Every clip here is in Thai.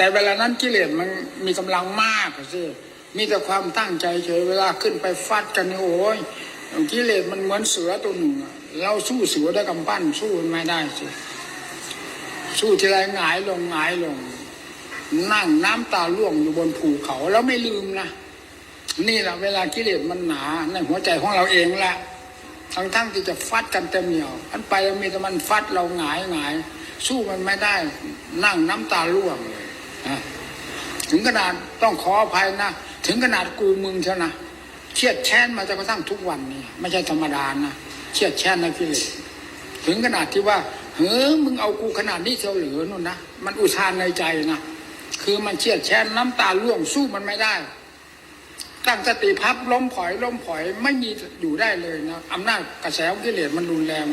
แต่เวลานั้นกิเลสมันมีกำลังมากสิมีแต่ความตั้งใจเฉยเวลาขึ้นไปฟัดกันนี่โอ้ยกิเลสมันเหมือนเสือตัวหนึ่งเราสู้เสือได้กำปั้นสู้มันไม่ได้สิสู้ทีไรหงายลงหงายลง นั่งน้ำตาล่วงอยู่บนภูเขาแล้วไม่ลืมนะนี่แหละเวลากิเลสมันหนาในหัวใจของเราเองแหละทั้งทั้งที่จะฟัดกันเต็มเหนียวอันไปมีแต่มันฟัดเราหงายหงาย สู้มันไม่ได้ นั่งน้ำตาล่วงเลย ถึงขนาดต้องขออภัยนะ ถึงขนาดกูมึงเช่นะเครียดแช่นมาจนกระทั่งทุกวันนี้ไม่ใช่ธรรมดานะเครียดแช่นในกิเลยถึงขนาดที่ว่าเฮ้ยมึงเอากูขนาดนี้เชียวเหลือนู่นนะมันอุทานในใจนะคือมันเครียดแช่นน้ำตาล่วงสู้มันไม่ได้ ตั้งสติพับล้มผอยล้มผอยไม่มีอยู่ได้เลยนะอำนาจกระแสของกิเลสมันรุนแรง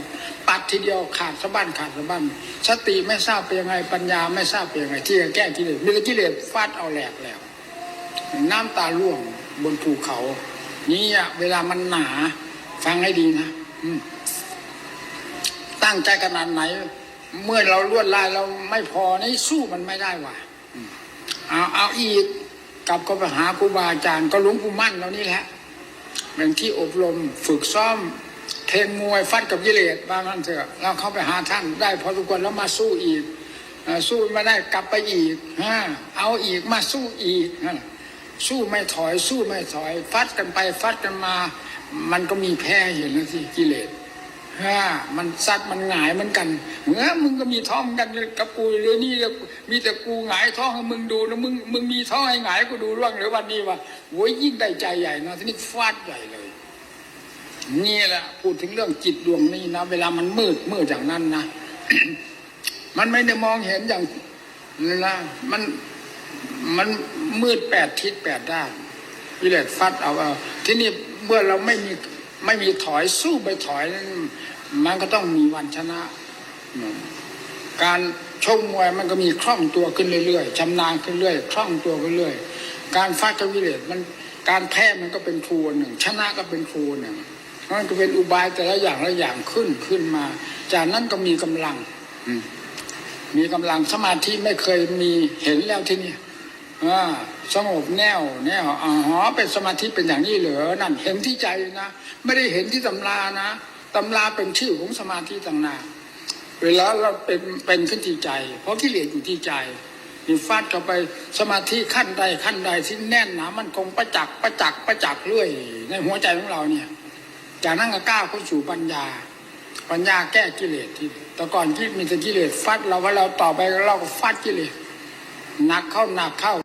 ปัดทีเดียวขาดสะบั้นขาดสะบั้นสติไม่ทราบเป็นยังไงปัญญาไม่ทราบเป็นยังไงที่จะแก้กิเลสมีกิเลสฟาดเอาแหลกแล้ว น้ำตาล่วงบนภูเขา นี่อะเวลามันหนา ฟังให้ดีนะตั้งใจขนาดไหน เมื่อเราลวดลายเราไม่พอนี่สู้มันไม่ได้ว่ะเอาเอาอีก กลับก็ไปหาครูบาอาจารย์ก็หลวงปู่มั่นเรานี่แหละเป็นที่อบรมฝึกซ้อม เทงมวยฟัดกับกิเลสว่างั้นเถอะเราเข้าไปหาท่านได้พอทุกคนแล้วมาสู้อีกสู้ไม่ได้กลับไปอีกฮะเอาอีกมาสู้อีกสู้ไม่ถอย สู้ไม่ถอย ฟัดกันไปฟัดกันมา มันก็มีแพ้เห็นแล้วสิกิเลส ฮ่มันซัดมันหงายเหมือนกันเหมื่อนมึงก็มีท้องกันกับกูหรือนี่มีแต่กูหงายท้องให้มึงดูนะมึงมึงมีท้องให้หงายกูดูร่างหรือวันนี้วะโว้ยยิ่งได้ใจใหญ่นะทีนี้ฟาดใหญ่เลยนี่แหละพูดถึงเรื่องจิตดวงนี้นะเวลามันมืดมืดอย่างนั้นนะมันไม่ได้มองเห็นอย่างนะมันมันมืดแปดทิศแปดด้านวิเลศฟัดเอาเอาที่นี่เมื่อเราไม่มี ไม่มีถอยสู้ไปถอยนั้นมันก็ต้องมีวันชนะ การชกมวยมันก็มีคล่องตัวขึ้นเรื่อยๆชำนาญขึ้นเรื่อยคล่องตัวขึ้นเรื่อยการฟาดกับวิเลศมันการแพ้มันก็เป็นครูหนึ่งชนะก็เป็นครูหนึ่งมันก็เป็นอุบายแต่ละอย่างละอย่างขึ้นขึ้นมา จากนั้นก็มีกำลังมีกำลังสมาธิไม่เคยมีเห็นแล้วที่นี่ สงบแน่วแน่วอ๋อเป็นสมาธิเป็นอย่างนี้เหรอนั่นเห็นที่ใจนะ ไม่ได้เห็นที่ตำรานะตำราเป็นชื่อของสมาธิต่างหาเวลาเราเป็นเป็นขึ้นที่ใจ เพราะกิเลสอยู่ที่ใจนี่ฟาดเข้าไปสมาธิขั้นใดขั้นใดที่แน่นหนามันคงประจักษ์ประจักษ์ประจักษ์เรื่อยในหัวใจของเราเนี่ยจากนั้นก็ก้าวเข้าสู่ปัญญา ปัญญาแก้กิเลสที่แต่ก่อนที่มีแต่กิเลสฟัดเราว่าเราต่อไปเราก็ฟัดกิเลสหนักเข้าหนักเข้า